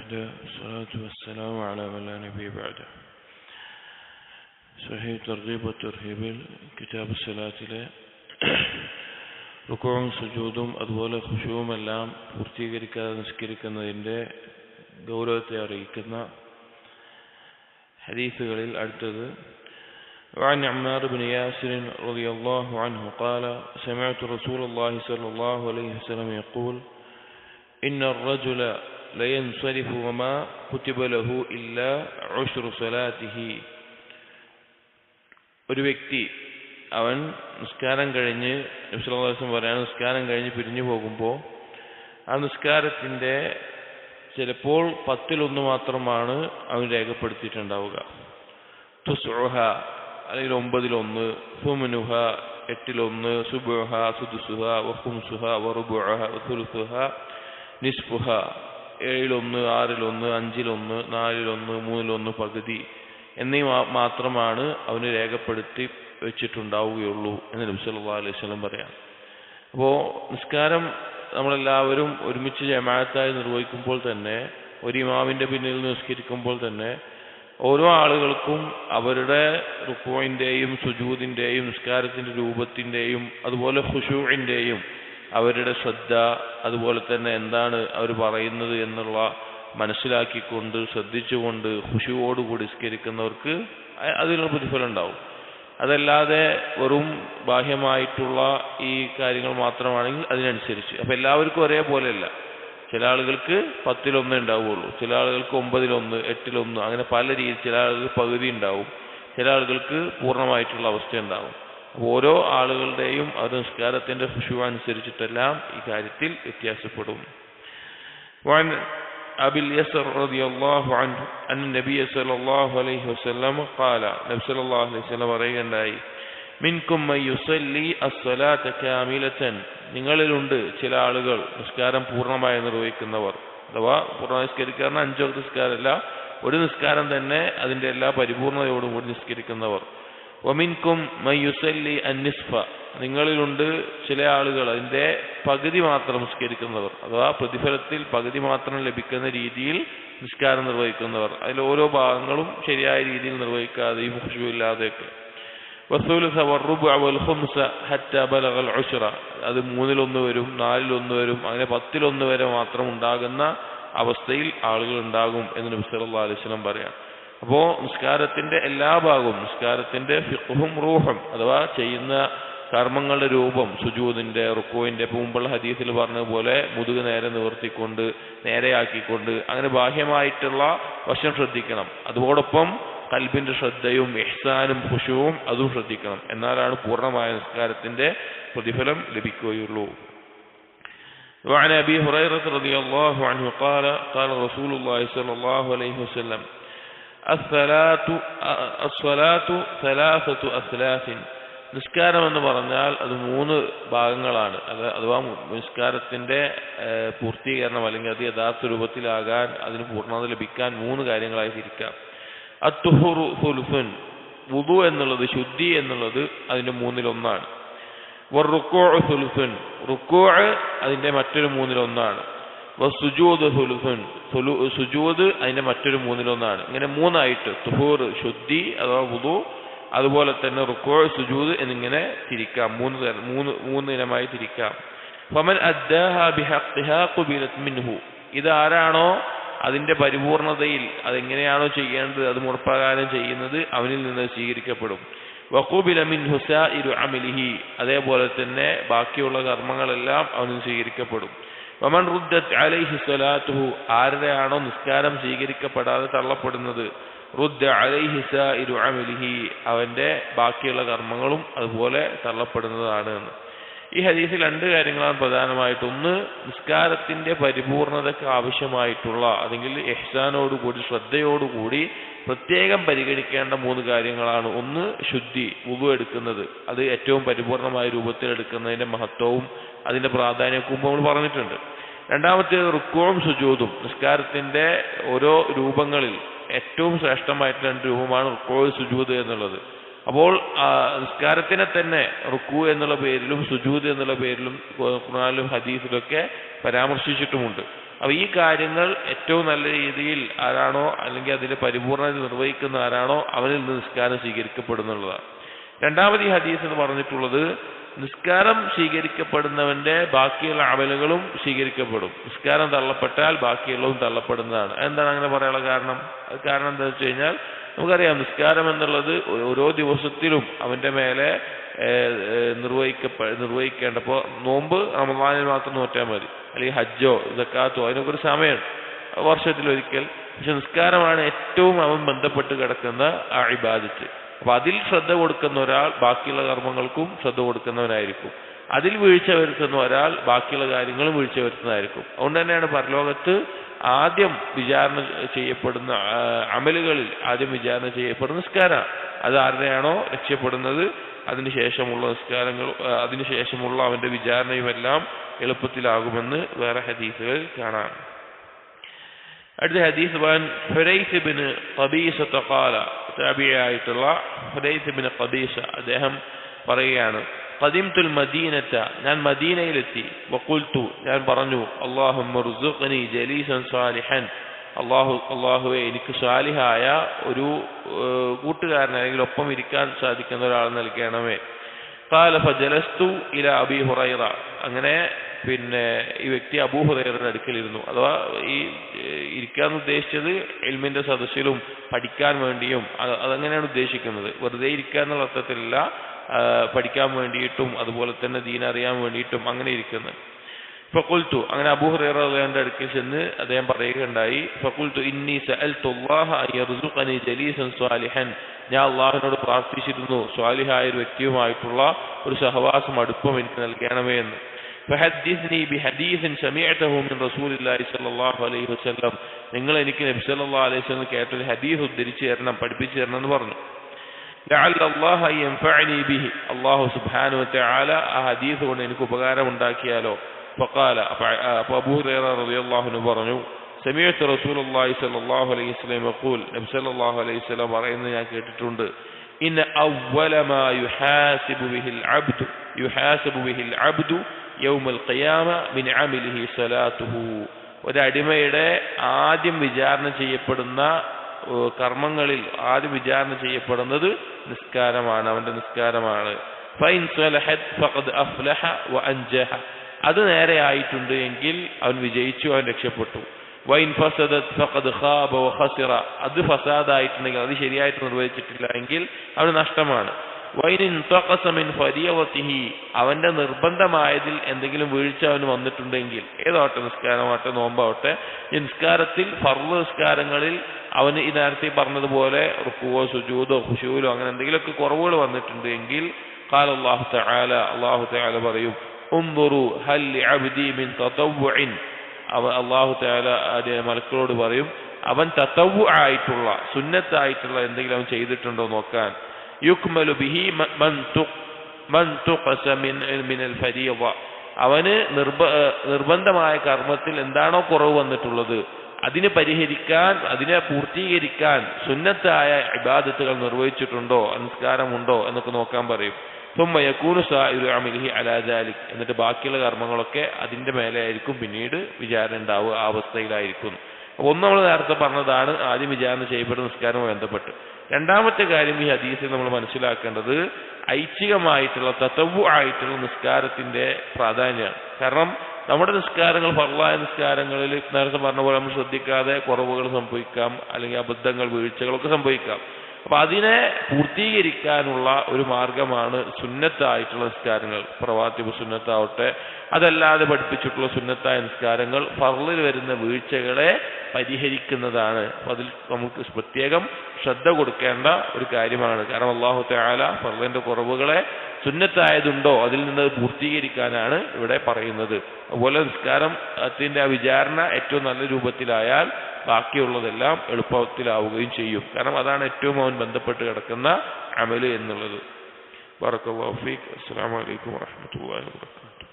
وحده والصلاة والسلام على من لا نبي بعده സഹീ തർഗീബ് തർഹീബിൽ കിതാബ് സലാത്തിലെ റുക്കോവും സുജൂതും അതുപോലെ ഖുഷുവുമെല്ലാം പൂർത്തീകരിക്കാതെ നിസ്കരിക്കുന്നതിൻ്റെ ഗൗരവത്തെ അറിയിക്കുന്ന ഹദീസുകളിൽ അടുത്തത് وعن عمار بن ياسر رضي الله عنه قال سمعت رسول الله صلى الله عليه وسلم يقول إن الرجل ലയൻസ്വരിഫ വമാ കുത്തിബലഹു ഇല്ല ഉഷ്റു സ്വലാത്തിഹി ഒരു വ്യക്തി അവൻ നിസ്കാരം കഴിഞ്ഞ് ദിവസം പറയാൻ നിസ്കാരം കഴിഞ്ഞ് പിരിഞ്ഞു പോകുമ്പോൾ ആ നിസ്കാരത്തിന്റെ ചിലപ്പോൾ പത്തിലൊന്ന് മാത്രമാണ് അവൻ രേഖപ്പെടുത്തിയിട്ടുണ്ടാവുക. തുസുഹ അല്ലെങ്കിൽ ഒമ്പതിലൊന്ന് ഫുമിനുഹ എട്ടിലൊന്ന് സുബുഹ സുദുസുഹ വഹുംസുഹ വറുബുഹ വസുലുസുഹ നിസ്ഫുഹ ഏഴിലൊന്ന് ആറിലൊന്ന് അഞ്ചിലൊന്ന് നാലിലൊന്ന് മൂന്നിലൊന്ന് പകുതി എന്നീ മാത്രമാണ് അവന് രേഖപ്പെടുത്തി വെച്ചിട്ടുണ്ടാവുകയുള്ളൂ എന്ന് നബി സല്ലല്ലാഹു അലൈഹി വസല്ലം പറയാം. അപ്പോൾ നിസ്കാരം നമ്മളെല്ലാവരും ഒരുമിച്ച് ജമാഅത്തായി നിർവഹിക്കുമ്പോൾ തന്നെ ഒരു ഇമാമിന്റെ പിന്നിൽ നിസ്കരിക്കുമ്പോൾ തന്നെ ഓരോ ആളുകൾക്കും അവരുടെ റുക്കോയിന്റെയും സുജൂദിന്റെയും നിസ്കാരത്തിന്റെ രൂപത്തിന്റെയും അതുപോലെ ഖുഷൂഇന്റെയും അവരുടെ ശ്രദ്ധ അതുപോലെ തന്നെ എന്താണ് അവർ പറയുന്നത് എന്നുള്ള മനസ്സിലാക്കിക്കൊണ്ട് ശ്രദ്ധിച്ചുകൊണ്ട് ഹുഷിയോടുകൂടി സ്കരിക്കുന്നവർക്ക് അതിനുള്ള പ്രതിഫലം ഉണ്ടാവും. അതല്ലാതെ വെറും ബാഹ്യമായിട്ടുള്ള ഈ കാര്യങ്ങൾ മാത്രമാണെങ്കിൽ അതിനനുസരിച്ച്. അപ്പം എല്ലാവർക്കും ഒരേപോലെയല്ല ചില ആളുകൾക്ക് പത്തിലൊന്നേ ഉണ്ടാവുകയുള്ളൂ ചില ആളുകൾക്ക് ഒമ്പതിലൊന്ന് എട്ടിലൊന്ന് അങ്ങനെ പല രീതിയിൽ ചില ആളുകൾക്ക് പകുതി ഉണ്ടാവും. ചില ആളുകൾക്ക് പൂർണമായിട്ടുള്ള അവസ്ഥ ഉണ്ടാവും. ഓരോ ആളുകളുടെയും അവരുടെ നിസ്കാരത്തിന്റെ ഖുഷു അനുസരിച്ചിട്ടെല്ലാം ഈ കാര്യത്തിൽ വ്യത്യാസപ്പെടും أبي اليسر رضي الله عنه أن النبي صلى الله عليه وسلم قال نبي صلى الله عليه وسلم പറയുകയുണ്ടായി മിൻകും മൻ യുസല്ലി അസ്സലാത്ത കാമിലതൻ നിങ്ങളിലുണ്ട് ചില ആളുകൾ നിസ്കാരം പൂർണ്ണമായി നിർവഹിക്കുന്നവർ അഥവാ പൂർണ്ണമായി നിസ്കരിക്കാരൻ അഞ്ചോ നിസ്കാരമല്ല ഒരു നിസ്കാരം തന്നെ അതിന്റെ എല്ലാ പരിപൂർണതയോടും കൂടി നിസ്കരിക്കുന്നവർ വമിൻകും മയ്യുസല്ലി യുസല്ലി അന്നിസ്ഫ. നിങ്ങളിലുണ്ട് ചില ആളുകൾ അതിന്റെ പകുതി മാത്രം നിസ്കരിക്കുന്നവർ അഥവാ പ്രതിഫലത്തിൽ പകുതി മാത്രം ലഭിക്കുന്ന രീതിയിൽ നിസ്കാരം നിർവഹിക്കുന്നവർ. അതിൽ ഓരോ ഭാഗങ്ങളും ശരിയായ രീതിയിൽ നിർവഹിക്കാതെ നിർവഹിക്കാതെയും ഖുശുവില്ലാതെയൊക്കെ അത് മൂന്നിലൊന്ന് വരും നാലിലൊന്ന് വരും അങ്ങനെ പത്തിലൊന്ന് വരെ മാത്രം ഉണ്ടാകുന്ന അവസ്ഥയിൽ ആളുകൾ ഉണ്ടാകും എന്ന് നബി സല്ലല്ലാഹു അലൈഹി വസല്ലം പറയാം. അപ്പോ നിസ്കാരത്തിന്റെ എല്ലാ ഭാഗവും നിസ്കാരത്തിന്റെ ഫിഖും റൂഹും അഥവാ ചെയ്യുന്ന കർമ്മങ്ങളുടെ രൂപം സുജൂദിന്റെ റുക്കോയിന്റെ മുമ്പുള്ള ഹദീസിൽ പറഞ്ഞതുപോലെ മുതുക് നേരെ നിവർത്തിക്കൊണ്ട് നേരെയാക്കിക്കൊണ്ട് അങ്ങനെ ബാഹ്യമായിട്ടുള്ള വശം ശ്രദ്ധിക്കണം അതോടൊപ്പം കൽബിന്റെ ശ്രദ്ധയും ഇഹ്സാനും ഖുശുവും അതും ശ്രദ്ധിക്കണം എന്നാലാണ് പൂർണ്ണമായ നിസ്കാരത്തിന്റെ പ്രതിഫലം ലഭിക്കുകയുള്ളൂ وعن ابي هريره رضي الله عنه قال قال رسول الله صلى الله عليه وسلم അസ്സലാത്തു സലാസത്തു അസ്ലാസിൻ. നിസ്കാരം എന്ന് പറഞ്ഞാൽ അത് മൂന്ന് ഭാഗങ്ങളാണ്. അത് അഥവാ നിസ്കാരത്തിന്റെ പൂർത്തീകരണം അല്ലെങ്കിൽ അത് യഥാർത്ഥ രൂപത്തിലാകാൻ അതിന് പൂർണത ലഭിക്കാൻ മൂന്ന് കാര്യങ്ങളായി തിരിക്കാം. അത്തുഹുറു ഹുൽഫുൻ വുദു എന്നുള്ളത് ശുദ്ധി എന്നുള്ളത് അതിന്റെ മൂന്നിലൊന്നാണ്. റുക്കോ സുൽസുൻ റുക്കോ അതിന്റെ മറ്റൊരു മൂന്നിലൊന്നാണ്. സുജൂദ് സുൽഫുൻ സുജൂദ് അതിന്റെ മറ്റൊരു മൂന്നിലൊന്നാണ്. ഇങ്ങനെ മൂന്നായിട്ട് തുഹൂർ ശുദ്ധി അഥവാ വുദു അതുപോലെ തന്നെ റുക്കോ സുജൂദ് എന്നിങ്ങനെ തിരിക്കാം. മൂന്ന് മൂന്ന് മൂന്ന് ഇനമായി തിരിക്കാം. ഫമൻ മിൻഹു. ഇതാരാണോ അതിന്റെ പരിപൂർണതയിൽ അതെങ്ങനെയാണോ ചെയ്യേണ്ടത് അത് മുറപ്രകാരം ചെയ്യുന്നത് അവനിൽ നിന്ന് സ്വീകരിക്കപ്പെടും. വഖൂബില മിൻ ഹുസാഇരു അമിലിഹി. അതേപോലെ തന്നെ ബാക്കിയുള്ള കർമ്മങ്ങളെല്ലാം അവന് സ്വീകരിക്കപ്പെടും. വമൻ അലൈഹി സ്വലാത്തുഹു ആരുടെയാണോ നിസ്കാരം സ്വീകരിക്കപ്പെടാതെ തള്ളപ്പെടുന്നത് റുദ്ദ അലൈഹി അമിലിഹി അവന്റെ ബാക്കിയുള്ള കർമ്മങ്ങളും അതുപോലെ തള്ളപ്പെടുന്നതാണ് എന്ന്. ഈ ഹദീസിൽ രണ്ട് കാര്യങ്ങളാണ് പ്രധാനമായിട്ട്. ഒന്ന് നിസ്കാരത്തിന്റെ പരിപൂർണതയ്ക്ക് ആവശ്യമായിട്ടുള്ള അല്ലെങ്കിൽ എഹ്സാനോടുകൂടി ശ്രദ്ധയോടുകൂടി പ്രത്യേകം പരിഗണിക്കേണ്ട മൂന്ന് കാര്യങ്ങളാണ്. ഒന്ന് ശുദ്ധി ഉപ എടുക്കുന്നത്. അത് ഏറ്റവും പരിപൂർണമായ രൂപത്തിൽ എടുക്കുന്നതിന്റെ മഹത്വവും അതിന്റെ പ്രാധാന്യവും നമ്മൾ പറഞ്ഞിട്ടുണ്ട്. രണ്ടാമത്തേത് റുക്കോവും സുജൂതും നിസ്കാരത്തിന്റെ ഓരോ രൂപങ്ങളിൽ ഏറ്റവും ശ്രേഷ്ഠമായിട്ടുള്ള രണ്ട് രൂപമാണ് റുക്കോ സുജൂത് എന്നുള്ളത്. അപ്പോൾ നിസ്കാരത്തിനെ തന്നെ റുക്കു എന്നുള്ള പേരിലും സുജൂദ് എന്നുള്ള പേരിലും ഖുർആാനിലും ഹദീസിലൊക്കെ പരാമർശിച്ചിട്ടുമുണ്ട്. അപ്പൊ ഈ കാര്യങ്ങൾ ഏറ്റവും നല്ല രീതിയിൽ ആരാണോ അല്ലെങ്കിൽ അതിന്റെ പരിപൂർണത നിർവഹിക്കുന്ന ആരാണോ അവനിൽ നിന്ന് നിസ്കാരം സ്വീകരിക്കപ്പെടുന്നുള്ളതാണ്. രണ്ടാമത് ഈ ഹദീസ് എന്ന് പറഞ്ഞിട്ടുള്ളത് നിസ്കാരം സ്വീകരിക്കപ്പെടുന്നവന്റെ ബാക്കിയുള്ള അമലുകളും സ്വീകരിക്കപ്പെടും. നിസ്കാരം തള്ളപ്പെട്ടാൽ ബാക്കിയുള്ളതും തള്ളപ്പെടുന്നതാണ്. എന്താണ് അങ്ങനെ പറയാനുള്ള കാരണം? അത് കാരണം എന്താ വെച്ച് കഴിഞ്ഞാൽ നമുക്കറിയാം നിസ്കാരം എന്നുള്ളത് ഓരോ ദിവസത്തിലും അവന്റെ മേലെ നിർവഹിക്കേണ്ട നിർവഹിക്കപ്പ നിർവഹിക്കേണ്ടപ്പോ നോമ്പ് റമദാനിൽ മാത്രം നോറ്റാൽ മതി. അല്ലെങ്കിൽ ഹജ്ജോ ഇതൊക്കാത്തോ അതിനൊക്കെ ഒരു സമയമാണ് വർഷത്തിലൊരിക്കൽ. പക്ഷെ നിസ്കാരമാണ് ഏറ്റവും അവൻ ബന്ധപ്പെട്ട് കിടക്കുന്ന ആ ഇബാദത്ത്. അപ്പൊ അതിൽ ശ്രദ്ധ കൊടുക്കുന്ന ഒരാൾ ബാക്കിയുള്ള കർമ്മങ്ങൾക്കും ശ്രദ്ധ കൊടുക്കുന്നവനായിരിക്കും. അതിൽ വീഴ്ച വരുത്തുന്ന ഒരാൾ ബാക്കിയുള്ള കാര്യങ്ങളും വീഴ്ച വരുത്തുന്നതായിരിക്കും. അതുകൊണ്ട് തന്നെയാണ് പരലോകത്ത് ആദ്യം വിചാരണ ചെയ്യപ്പെടുന്ന അമലുകളിൽ ആദ്യം വിചാരണ ചെയ്യപ്പെടുന്ന നിസ്കാരം അത് ആരുടെയാണോ രക്ഷപ്പെടുന്നത് അതിനുശേഷമുള്ള നിസ്കാരങ്ങൾ അതിനുശേഷമുള്ള അവന്റെ വിചാരണയുമെല്ലാം എളുപ്പത്തിലാകുമെന്ന് വേറെ ഹദീസുകൾ കാണാം അടുത്ത ഹദീസ് ബാൻ ഹുരൈസ് ബിൻ ഖബീസ ഖാല താബിയായിട്ടുള്ള ഹുരൈസ് ബിൻ ഖബീസ അദ്ദേഹം പറയുകയാണ് ഖദിംതുൽ മദീനത്ത ഞാൻ മദീനയിലെത്തി വഖുൽതു ഞാൻ പറഞ്ഞു അല്ലാഹുമ്മ ർസുഖ്നി ജലീസൻ സാലിഹൻ അള്ളാഹു അള്ളാഹുവെ എനിക്ക് സാലിഹായ ഒരു ഏഹ്, കൂട്ടുകാരൻ അല്ലെങ്കിൽ ഒപ്പം ഇരിക്കാൻ സാധിക്കുന്ന ഒരാൾ നൽകണമേ قال فجلست الى ابي هريره അങ്ങനെ പിന്നെ ഈ വ്യക്തി അബൂഹുദൈറിന്റെ അടുക്കലിരുന്നു. അഥവാ ഈ ഇരിക്കാൻ ഉദ്ദേശിച്ചത് എൽമിന്റെ സദസ്സിലും പഠിക്കാൻ വേണ്ടിയും അത് അതങ്ങനെയാണ് ഉദ്ദേശിക്കുന്നത്. വെറുതെ ഇരിക്കുക എന്നുള്ള അർത്ഥത്തിലല്ല പഠിക്കാൻ വേണ്ടിയിട്ടും അതുപോലെ തന്നെ ദീൻ അറിയാൻ വേണ്ടിയിട്ടും അങ്ങനെ ഇരിക്കുന്നത്. ഫക്കുൽത്തു അങ്ങനെ അബൂഹുദൈറിന്റെ അടുക്കൽ ചെന്ന് അദ്ദേഹം പറയുകയുണ്ടായി ഫക്കുൽത്തു ഇന്നി സ്വാലിഹൻ. ഞാൻ അള്ളാഹുവിനോട് പ്രാർത്ഥിച്ചിരുന്നു സ്വാലിഹായ ഒരു വ്യക്തിയുമായിട്ടുള്ള ഒരു സഹവാസം അടുപ്പം എനിക്ക് നൽകണമേ എന്ന്. فحدثني بحديث سمعته من رسول الله صلى الله عليه وسلم നിങ്ങൾ എനിക്ക് നബി സല്ലല്ലാഹു അലൈഹി വസല്ലം കേട്ടൊരു ഹദീസ് ഉദ്ധരിച്ചു തരണം പഠിപ്പിച്ചു തരണം എന്ന് പറഞ്ഞു لعل الله أن ينفعني به അള്ളാഹു സുബ്ഹാനഹു വതആല ആ ഹദീസ് കൊണ്ട് എനിക്ക് ഉപകാരം ഉണ്ടാക്കിയാലോ فقال അപ്പൊ അബൂ ഹുറൈറ റളിയല്ലാഹു അൻഹു പറഞ്ഞു سمعت رسول الله صلى الله عليه وسلم يقول നബി സല്ലല്ലാഹു അലൈഹി വസല്ലം പറയുന്നത് ഞാൻ കേട്ടിട്ടുണ്ട് إن أول ما يحاسب به العبد يحاسب به العبد യൗമുൽ ഖിയാമ ബിൻ അമിലിഹി സ്വലാത്തുഹു. ഒരടിമയുടെ ആദ്യം വിചാരണ ചെയ്യപ്പെടുന്ന കർമ്മങ്ങളിൽ ആദ്യം വിചാരണ ചെയ്യപ്പെടുന്നത് നിസ്കാരമാണ് അവന്റെ നിസ്കാരമാണ്. അത് നേരെയായിട്ടുണ്ട് എങ്കിൽ അവൻ വിജയിച്ചു അവൻ രക്ഷപ്പെട്ടു. വൈൻ ഫസദത് ഫഖദ് ഖാബ വ അത് ഫസാദായിട്ടുണ്ടെങ്കിൽ അത് ശരിയായിട്ട് നിർവഹിച്ചിട്ടില്ല എങ്കിൽ അവന് നഷ്ടമാണ്. അവന്റെ നിർബന്ധമായതിൽ എന്തെങ്കിലും വീഴ്ച അവന് വന്നിട്ടുണ്ടെങ്കിൽ ഏതാവട്ടെ നിസ്കാരമാവട്ടെ നോമ്പാവട്ടെ ഈ നിസ്കാരത്തിൽ ഫർള് നിസ്കാരങ്ങളിൽ അവന് ഈ നേരത്തെ പറഞ്ഞതുപോലെ റുക്കുവോ സുജൂദോ ഖുശൂലോ അങ്ങനെ എന്തെങ്കിലുമൊക്കെ കുറവുകൾ വന്നിട്ടുണ്ട് എങ്കിൽ قال الله تعالى അള്ളാഹു തആല പറയും انظروا هل لعبدي من تطوع അവ അള്ളാഹു തആല അതിനെ മലക്കളോട് പറയും അവൻ തത്തവു ആയിട്ടുള്ള സുന്നത്തായിട്ടുള്ള എന്തെങ്കിലും അവൻ ചെയ്തിട്ടുണ്ടോ നോക്കാൻ യുക്മലു ബിഹി മിനൽ ഫരീവ അവന് നിർബ നിർബന്ധമായ കർമ്മത്തിൽ എന്താണോ കുറവ് വന്നിട്ടുള്ളത് അതിനെ പരിഹരിക്കാൻ അതിനെ പൂർത്തീകരിക്കാൻ സുന്നത്തായ ഇബാദത്തുകൾ നിർവഹിച്ചിട്ടുണ്ടോ നിസ്കാരമുണ്ടോ എന്നൊക്കെ നോക്കാൻ പറയും. സുമ്മയക്കൂനു സായുരു അമിലി അലാജാലിക് എന്നിട്ട് ബാക്കിയുള്ള കർമ്മങ്ങളൊക്കെ അതിന്റെ മേലെയായിരിക്കും പിന്നീട് വിചാരണ ഉണ്ടാവുക ആ അവസ്ഥയിലായിരിക്കും. ഒന്ന് നമ്മൾ നേരത്തെ പറഞ്ഞതാണ് ആദ്യം വിചാരണ ചെയ്യപ്പെടുന്ന നിസ്കാരവുമായി ബന്ധപ്പെട്ട്. രണ്ടാമത്തെ കാര്യം ഈ ഹദീസിൽ നമ്മൾ മനസ്സിലാക്കേണ്ടത് ഐച്ഛികമായിട്ടുള്ള തത്വ ആയിട്ടുള്ള നിസ്കാരത്തിന്റെ പ്രാധാന്യമാണ്. കാരണം നമ്മുടെ നിസ്കാരങ്ങൾ ഫർളായ നിസ്കാരങ്ങളിൽ നേരത്തെ പറഞ്ഞ പോലെ നമ്മൾ ശ്രദ്ധിക്കാതെ കുറവുകൾ സംഭവിക്കാം അല്ലെങ്കിൽ അബദ്ധങ്ങൾ വീഴ്ചകളൊക്കെ സംഭവിക്കാം. അപ്പൊ അതിനെ പൂർത്തീകരിക്കാനുള്ള ഒരു മാർഗമാണ് സുന്നത്തായിട്ടുള്ള നിസ്കാരങ്ങൾ. പ്രവാത്തിബ് സുന്നത്താവട്ടെ അതല്ലാതെ പഠിപ്പിച്ചിട്ടുള്ള സുന്നത്തായ നിസ്കാരങ്ങൾ ഫർളിൽ വരുന്ന വീഴ്ചകളെ പരിഹരിക്കുന്നതാണ്. അതിൽ നമുക്ക് പ്രത്യേകം ശ്രദ്ധ കൊടുക്കേണ്ട ഒരു കാര്യമാണ്. കാരണം അള്ളാഹു തആല ഫർളിന്റെ കുറവുകളെ സുന്നത്തായതുണ്ടോ അതിൽ നിന്ന് പൂർത്തീകരിക്കാനാണ് ഇവിടെ പറയുന്നത്. അതുപോലെ നിസ്കാരം അതിന്റെ ആ വിചാരണ ഏറ്റവും നല്ല രൂപത്തിലായാൽ ബാക്കിയുള്ളതെല്ലാം എളുപ്പത്തിലാവുകയും ചെയ്യും. കാരണം അതാണ് ഏറ്റവും അവൻ ബന്ധപ്പെട്ട് കിടക്കുന്ന അമൽ എന്നുള്ളത്. ബറക്കല്ലാഹു ഫീക്ക്. അസ്സലാമു അലൈക്കും വറഹ്മത്തുള്ളാഹി വബറകാതുഹു.